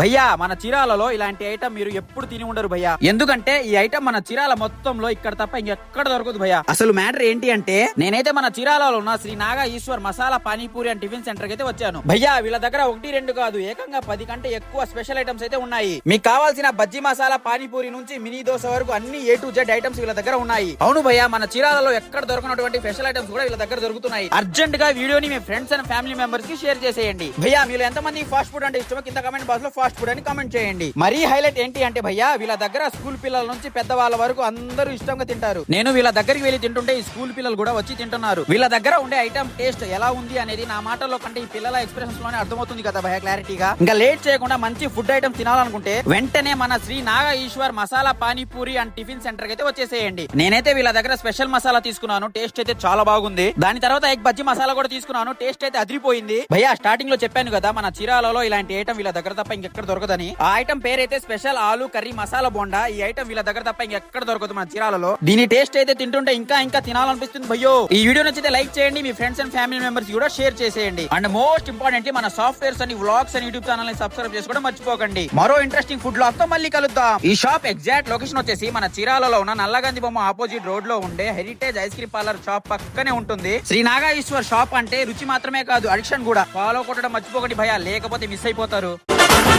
భయ్యా మన చీరాలలో ఇలాంటి ఐటమ్ మీరు ఎప్పుడు తిని ఉండరు భయ్యా. ఎందుకంటే ఈ ఐటమ్ మన చీరాల మొత్తంలో ఇక్కడ తప్ప ఇంకెక్కడ దొరకదు భయ్యా. అసలు మ్యాటర్ ఏంటి అంటే నేనైతే మన చీరాలలో ఉన్న Sri Naga Eshwar masala panipuri and tiffin centre అయితే వచ్చాను. భయ్యా వీళ్ళ దగ్గర ఒకటి రెండు కాదు ఏకంగా పది కంటే ఎక్కువ స్పెషల్ ఐటమ్స్ అయితే ఉన్నాయి. మీకు కావాల్సిన బజ్జీ మసాలా పానీపూరి నుంచి మినీ దోశ వరకు అన్ని ఏ టు జెడ్ ఐటమ్స్ వీళ్ళ దగ్గర ఉన్నాయి. అవును భయ్యా మన చీరాలలో ఎక్కడ దొరకనటువంటి స్పెషల్ ఐటమ్స్ కూడా వీళ్ళ దగ్గర దొరుకుతున్నాయి. అర్జెంట్గా వీడియోని మీ ఫ్రెండ్స్ అండ్ ఫ్యామిలీ మెంబర్స్కి షేర్ చేసేయండి. భయ్యా మీరు ఎంతమంది ఫాస్ట్ ఫుడ్ అంటే ఇష్టమో కింద కమెంట్ బాక్స్లో ఫాస్ట్ ఫుడ్ అని కామెంట్ చేయండి. మరీ హైలైట్ ఏంటి అంటే భయ్యా వీళ్ళ దగ్గర స్కూల్ పిల్లల నుంచి పెద్దవాళ్ళ వరకు అందరూ ఇష్టంగా తింటారు. నేను వీళ్ళ దగ్గరికి వెళ్ళి తింటుంటే ఈ స్కూల్ పిల్లలు కూడా వచ్చి తింటున్నారు. వీళ్ళ దగ్గర ఉండే ఐటమ్ టేస్ట్ ఎలా ఉంది అనేది నా మాటల్లో కంటే ఈ పిల్లల ఎక్స్ప్రెషన్స్లోనే అర్థమవుతుంది కదా భయ క్లారిటీగా ఇంకా లేట్ చేయకుండా మంచి ఫుడ్ ఐటమ్ తినాలనుకుంటే వెంటనే మన Shri Naga Eshwar masala pani puri and tiffin centre అయితే వచ్చేసేయండి. నేనైతే వీళ్ళ దగ్గర స్పెషల్ మసాలా తీసుకున్నాను టేస్ట్ అయితే చాలా బాగుంది. దాని తర్వాత ఎగ్ బజ్జీ మసాలా కూడా తీసుకున్నాను టేస్ట్ అయితే అదిరిపోయింది. భయ్యా స్టార్టింగ్లో చెప్పాను కదా మన చీరాలలో ఇలాంటి ఐటమ్ వీళ్ళ దగ్గర తప్ప ఇంకా ఇంకెక్కడ దొరకదని. ఆ ఐటమ్ పేరైతే స్పెషల్ ఆలు కర్రీ మసాలా బోండా. ఈ ఐటమ్ వీళ్ళ దగ్గర తప్ప ఇంకెక్కడ దొరకదు మన చీరాలలో దీని టేస్ట్ అయితే తింటుంటే ఇంకా ఇంకా తినాలనిపిస్తుంది భయ్యో. ఈ వీడియో నచ్చితే లైక్ చేయండి మీ ఫ్రెండ్స్ అండ్ ఫ్యామిలీ మెంబర్స్ కూడా షేర్ చేసేయండి. అండ్ మోస్ట్ ఇంపార్టెంట్ మన సాఫ్ట్వేర్స్ అని వ్లాగ్స్ అని యూట్యూబ్ ఛానల్ని సబ్స్క్రైబ్ చేసుకోవడం మర్చిపోకండి. మరో ఇంట్రెస్టింగ్ ఫుడ్ బ్లాగ్తో మళ్ళీ కలుద్దాం. ఈ షాప్ ఎగ్జాక్ట్ లొకేషన్ వచ్చేసి మన చీరాలలో ఉన్న నల్లగంది బొమ్మ ఆపోజిట్ రోడ్లో ఉండే Heritage ice cream parlour shop పక్కనే ఉంటుంది. శ్రీ నాగా ఈశ్వర్ షాప్ అంటే రుచి మాత్రమే కాదు అడిక్షన్ కూడా. ఫాలో కొట్టడం మర్చిపోకండి భయ లేకపోతే మిస్ అయిపోతారు.